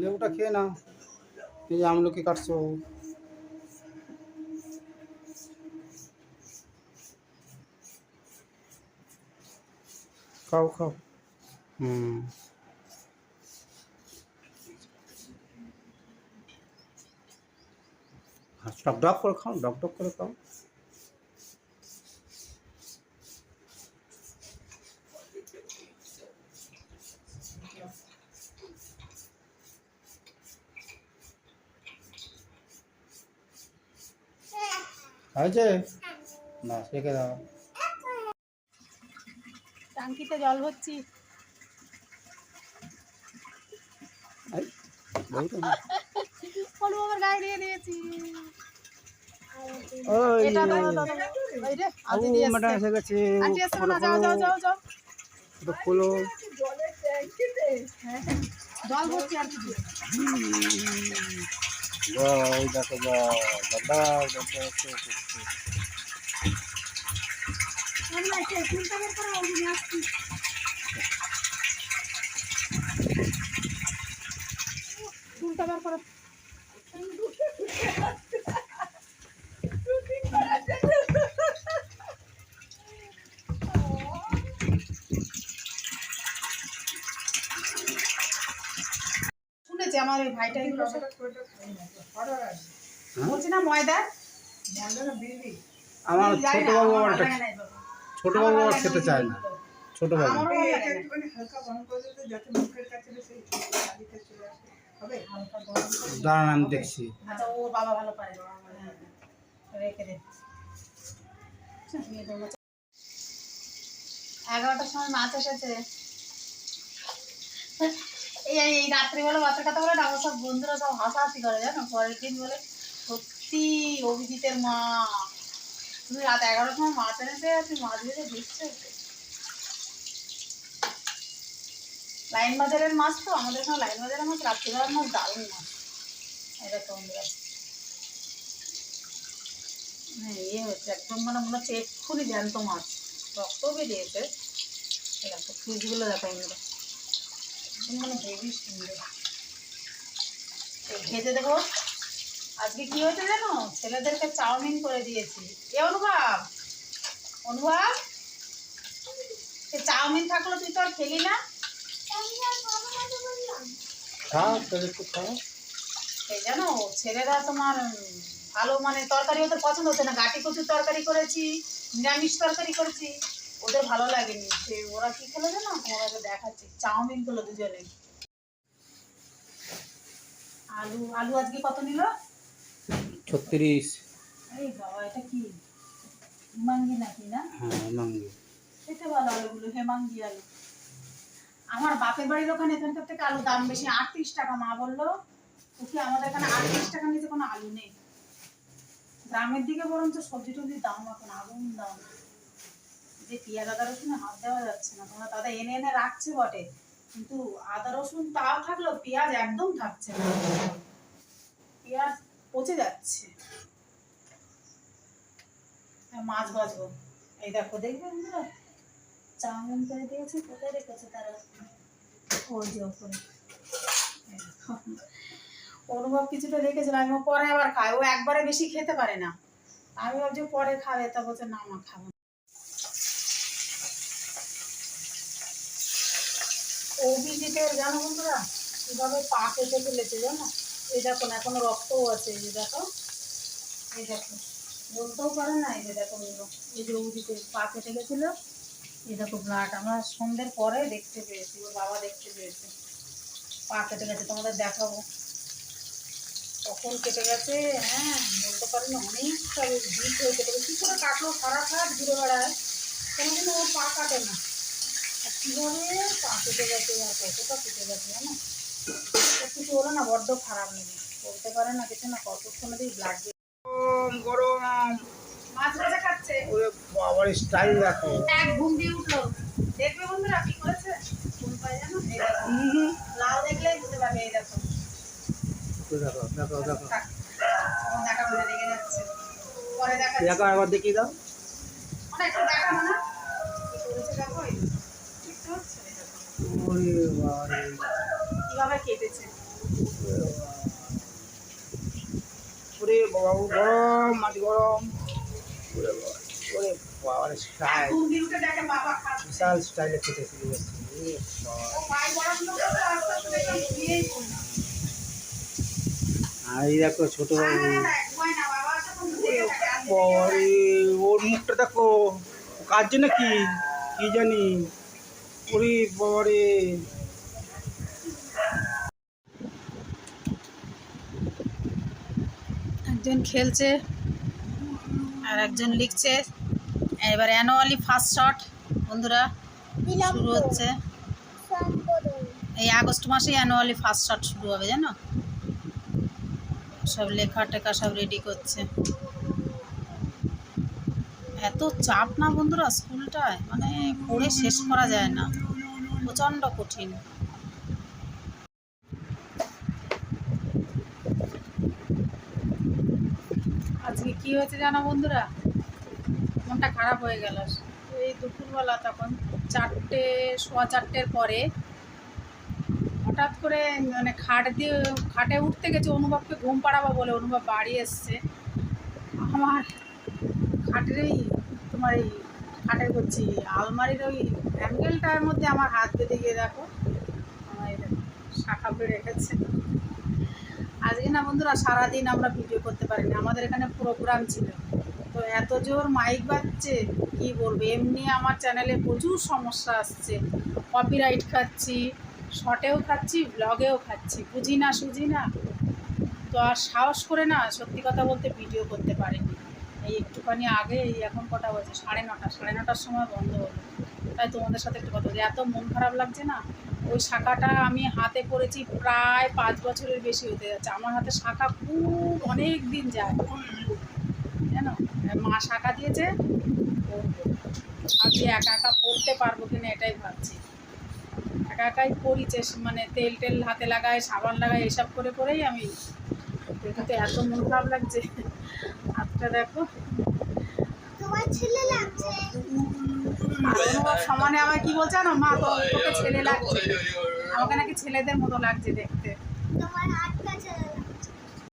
লেবুটা খেয়ে নাও। এই যে আমলকি কাটছো। খাও খাও। হুম। ডক ডক করে খাও ডক ডক করে খাও। হয়েছে না রেখে দাও টাঙ্কিতে জল ভরছি আমার গায়ে দিয়ে দিয়েছি এটা দাও দাও এই রে ও দিয়ে এসে গেছে আন্টি এসছে না যাও যাও যাও যাও ওটা খোলো হ্যাঁ, হ্যাঁ। জল ভরছি আর কিছু যাও দেখো যাও দাদা দাদা চুলটা বের করো শুনেছি আমার ওই ভাইটা বলছি না ময়দা আমার ছোট বাবু আমার ছোট বাবু আবার খেতে চায় না। ছোট বাবু দাঁড়ান আমি দেখছি। আচ্ছা দেবো। এগারোটার সময় মাছ এসেছে। এই রাত্রিবেলা বাচ্চা কথা বলে আমার সব বন্ধুরা সব হাসাহাসি করে জানো? পরের দিন বলে সত্যি অভিজিতের মা। তুমি রাত এগারোটার সময় মাছ এনেছে আর তুই মাছ ভেজে দিচ্ছে লাইন বাজারের মাছ তো, আমাদের এখানে লাইন বাজারের মাছ, রাত্রিবেলার মাছ দারুণ মাছ। এটা তোমরা হ্যাঁ ইয়ে হচ্ছে, একদম মানে মনে হচ্ছে এক্ষুনি জ্যান্ত মাছ। রক্ত বেরিয়েছে। দেখো ফিজগুলো দেখো এগুলো একদম মানে হেভি সুন্দর ভেজে দেখো। আজকে কি হয়েছে জানো? ছেলেদেরকে চাউমিন করে দিয়েছি। এ অনুভব? অনুভব? সে চাউমিন থাকল তুই তো আর খেলি না? সেই জানো ছেলেরা তোমার ভালো মানে তরকারি ওদের পছন্দ হচ্ছে না। গাটি কচুর তরকারি করেছি নিরামিষ তরকারি করেছি। ওদের ভালো লাগেনি। সে ওরা কি খেলো জানো? ওরা দেখাচ্ছি চাউমিন করল দুজনে। আলু আলু আজকে কত নিল? ছত্রিশ। হ্যাঁ আমার বাপের বাড়ির ওখানে এখানকার থেকে আলু দাম বেশি। আটত্রিশ টাকা মা বলল। তো কি আমাদের এখানে আটত্রিশ টাকা নিচে কোনো আলু নেই। গ্রামের দিকে বরঞ্চ সবজি টবজির দাম এখন আগুন দাম। যে পেঁয়াজ আদা রসুনে হাত দেওয়া যাচ্ছে না। তোমরা দাদা এনে এনে রাখছে বটে। কিন্তু আদা রসুন তাও থাকলেও পেঁয়াজ একদম থাকছে না পেঁয়াজ পচে যাচ্ছে আর মাছ ভাজবো। এই দেখো, দেখবে চাউমিন করে দিয়েছে, কোথায় রেখেছে তারা? ওই যে ওপরে। অনুভব কিছুটা রেখেছিল, আমি পরে আবার খাই ও একবারে বেশি খেতে পারে না। আমি ভাবছি পরে খাবে, তা বলছে, না মা, খাব। অভিজিতের, জানো বন্ধুরা, কীভাবে পা কেটে ফেলেছে, জানো? এই দেখো না এখনও রক্তও আছে, এই দেখো। এই দেখো। বলতেও পারে না, এই যে দেখো। এই যে অভিজিতের পা কেটে গেছিল, এই দেখো ব্লাড আমরা সন্ধ্যের পরে দেখতে পেয়েছি, ওর বাবা দেখতে পেয়েছে। পা কেটে গেছে, তোমাদের দেখাবো। কখন কেটে গেছে হ্যাঁ বলতে পারি না, অনেকটা ডিপ হয়ে কেটে গেছে। কী করে কাটলো? সারা সারা ঘুরে বেড়ায়। কোনোদিনও ওর পা কাটে না। আর কীভাবে পা কেটে গেছে, আর কতটা কেটে গেছে জানো? কিছু হলো না বড্ড খারাপ নেবে বলতে পারে না, কিছু না, কতক্ষণ দিয়ে ব্লাড গরম গরম। মাছ ভাজা খাচ্ছে? ওরে বাবার স্টাইল দেখো। এক ঘুম দিয়ে উঠল। দেখবে বন্ধুরা কি করেছে? ঘুম পায় জানো? লাল দেখলেই বুঝতে পারবে এই দেখো। দেখো দেখো দেখো। দেখা বলে রেগে যাচ্ছে। পরে দেখা দেখো একবার দেখিয়ে দাও। একটু কি করেছে দেখো দেখতে পাচ্ছ? দেখো। বাবারে। কীভাবে কেটেছে? বাবু গরম, মাটি গরম। ওরে স্টাইল। স্টাইলে। আর এই দেখো ছোট ওর মুখটা দেখো। কাঁদছে নাকি কি জানি? ওরে বাবারে। একজন খেলছে আর একজন লিখছে। এবার অ্যানুয়ালি ফার্স্ট শট বন্ধুরা, শুরু হচ্ছে। এই আগস্ট মাসেই অ্যানুয়ালি ফার্স্ট শট শুরু হবে, জানো? সব লেখা টেখা সব রেডি করছে। এত চাপ না বন্ধুরা স্কুলটায়? মানে পড়ে শেষ করা যায় না। প্রচণ্ড কঠিন আজকে কি হয়েছে জানো বন্ধুরা? মনটা খারাপ হয়ে গেল। এই দুপুরবেলা তখন চারটে, সোয়া চারটের পরে হঠাৎ করে মানে খাট দিয়ে, খাটে উঠতে গেছে, অনুভবকে ঘুম পাড়াবো বলে অনুভব বাড়ি এসছে। আমার খাটের এই তোমার এই খাটের করছি আলমারির ওই অ্যাঙ্গেলটার মধ্যে আমার হাত বেঁধে গিয়ে দেখো, আমার শাখা রেখেছে। আজকে না বন্ধুরা, সারাদিন আমরা ভিডিও করতে পারিনি, আমাদের এখানে প্রোগ্রাম ছিল। তো এত জোর মাইক বাজছে, কি বলব? এমনি আমার চ্যানেলে প্রচুর সমস্যা আসছে। কপিরাইট খাচ্ছি শর্টেও খাচ্ছি ব্লগেও খাচ্ছি, বুঝি না, সুঝি না? তো আর সাহস করে না, সত্যি কথা বলতে ভিডিও করতে পারিনি। এই একটুখানি আগে, এই এখন কটা বাজে? সাড়ে নটা, সাড়ে নটার সময় বন্ধ হলো। তাই তোমাদের সাথে একটু কথা বলি। এত মন খারাপ লাগছে না? ওই শাখাটা আমি হাতে করেছি প্রায় পাঁচ বছরের বেশি হতে যাচ্ছে। আমার হাতে শাখা খুব অনেক দিন যায়। জানো? মা শাখা দিয়েছে, ভাবছি একা একা পড়তে পারব কিনা এটাই ভাবছি। একা একাই চেস- মানে তেল টেল হাতে লাগাই, সাবান লাগাই, এসব করে করেই আমি কিন্তু এত মন খারাপ লাগছে। হাতটা দেখো। সমানে আমায় কি বলছে মা তোকে ছেলে লাগছে। আমাকে নাকি ছেলেদের মতো লাগছে দেখতে।